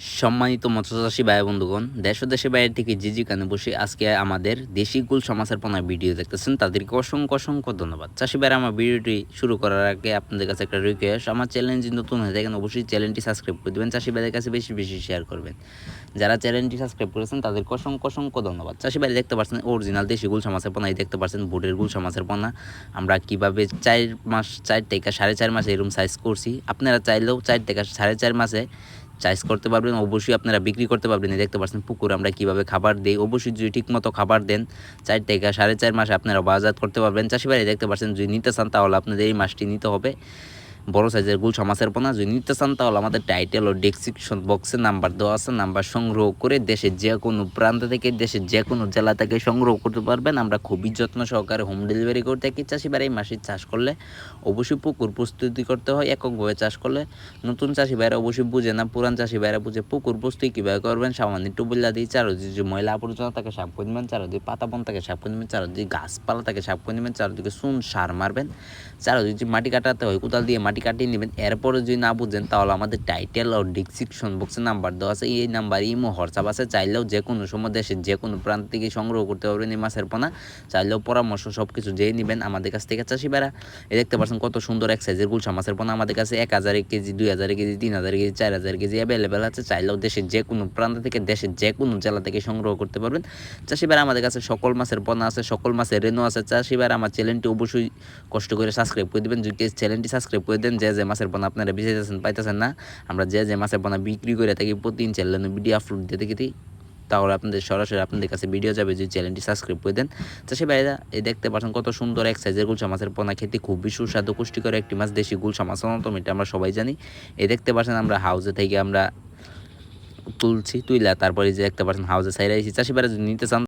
সম্মানিত মৎস্যচাষী ভাই বন্ধুগণ, দেশ ও দেশের বাইরে থেকে যে যেখানে বসে আজকে আমাদের দেশি কুল সমাচার পনা ভিডিও দেখতেছেন, তাদেরকে অসংখ্য অসংখ্য ধন্যবাদ। চাষি ভাইরা, আমার ভিডিওটি শুরু করার আগে আপনাদের কাছে একটা রিকোয়েস্ট আমার চ্যানেল যদি নতুন হয়ে থাকেন, অবশ্যই চ্যানেলটি সাবস্ক্রাইব করে দেবেন, চাষি ভাইদের কাছে বেশি বেশি শেয়ার করবেন। যারা চ্যানেলটি সাবস্ক্রাইব করেছেন, তাদেরকে অসংখ্য অসংখ্য ধন্যবাদ। চাষি ভাই দেখতে পাচ্ছেন অরিজিনাল দেশি গুল সমাজের পনাই দেখতে পাচ্ছেন বুটের গুল সমাজের পনা। আমরা কীভাবে চার মাস, চার থেকে সাড়ে চার মাসে এরকম সাইজ করছি, আপনারা চাইলেও চার থেকে সাড়ে চার মাসে চাইজ করতে পারবেন, অবশ্যই আপনারা বিক্রি করতে পারবেন। দেখতে পাচ্ছেন, পুকুর আমরা কীভাবে খাবার দিই? অবশ্যই যদি ঠিকমতো খাবার দেন, চার থেকে সাড়ে চার মাসে আপনারা বাজার করতে পারবেন। চাষিবাড়ি দেখতে পাচ্ছেন, যদি নিতে চান তাহলে আপনাদের এই মাসটি নিতে হবে। বড় সাইজের গুল সমাসের পোনা, যদি নিতে চান তাহলে আমাদের টাইটেল ও ডেসক্রিপশন বক্সে নাম্বার দেওয়া আছে নাম্বার সংগ্রহ করে দেশের যে কোনো প্রান্ত থেকে, দেশের যে কোনো জেলা থেকে সংগ্রহ করতে পারবেন। আমরা খুবই যত্ন সহকারে হোম ডেলিভারি করে থাকি চাষিবার এই মাসির চাষ করলে অবশ্যই পুকুর প্রস্তুতি করতে হয়, এককভাবে চাষ করলে নতুন চাষি ভাইরা অবশ্যই বুঝে না, পুরান চাষি ভাইরা বুঝে পুকুর প্রস্তুতি কীভাবে করবেন, সামান্য একটু বললা দিই, চারোদিকে যে ময়লা আবর্জনা তাকে সাফ করে দেবেন চারোদিকে পাতা বন তাকে সাফ করে দেবেন চারোদিকে গাছপালা তাকে সাফ করে দেবেন চারোদিকে চুন, সার মারবেন, চারোদিকে মাটি কাটাতে হয়, কোদাল দিয়ে মাটি কাটিয়ে নেবেন। এরপরে যদি না বুঝেন, তাহলে আমাদের টাইটেল ও ডিসক্রিপশন বক্সে নাম্বার দেওয়া আছে। এই নাম্বার ইমো হোয়াটসঅ্যাপ আছে। চাইলেও যে কোনো সময় দেশের যে কোনো প্রান্ত থেকে সংগ্রহ করতে পারবেন এই মাছের পোনা। চাইলেও পরামর্শ সব কিছু যেয়ে নেবেন আমাদের কাছ থেকে চাষি বেড়া এ দেখতে পাচ্ছেন কত সুন্দর এক সাইজের গুলশা মাছের পোনা আমাদের কাছে। এক হাজার কেজি, দুই হাজার কেজি, তিন হাজার কেজি, চার হাজার কেজি অ্যাভেলেবেল আছে। চাইলেও দেশের যে কোনো প্রান্ত থেকে দেশের যে কোনো জেলা থেকে সংগ্রহ করতে পারবেন। চাষি বেড়া আমাদের কাছে সকল মাছের পোনা আছে, সকল মাছের রেনু আছে। চাষি বেড়া আমার চ্যানেলটি অবশ্যই কষ্ট করে সাবস্ক্রাইব করে দেবেন। যদি চ্যানেলটি সাবস্ক্রাইব করে দেন যে যে মাছের পোনা আপনারা বেঁচেতেছেন পাইতেছেন না, আমরা যে যে মাছের পোনা বিক্রি করে থাকি, প্রতিদিন চ্যানেলে ভিডিও আপলোড দিয়ে থাকি তাহলে আপনাদের সরাসরি আপনাদের কাছে ভিডিও যাবে যদি চ্যানেলটি সাবস্ক্রাইব করে দেন। চাষি ভাইরা, এই দেখতে পাচ্ছেন কত সুন্দর এক সাইজের গুলশা মাছের পোনা খেতে, খুবই সুস্বাদু, পুষ্টিকর একটি মাছ, দেশি গুলশা মাছ, অন্যতম এটা আমরা সবাই জানি। এই দেখতে পাচ্ছেন আমরা হাউসে থেকে আমরা তুলছি, তুইলা তারপরে যে দেখতে পাচ্ছেন হাউসে সাইড আইসি চাষি ভাইরা যদি নিতে চান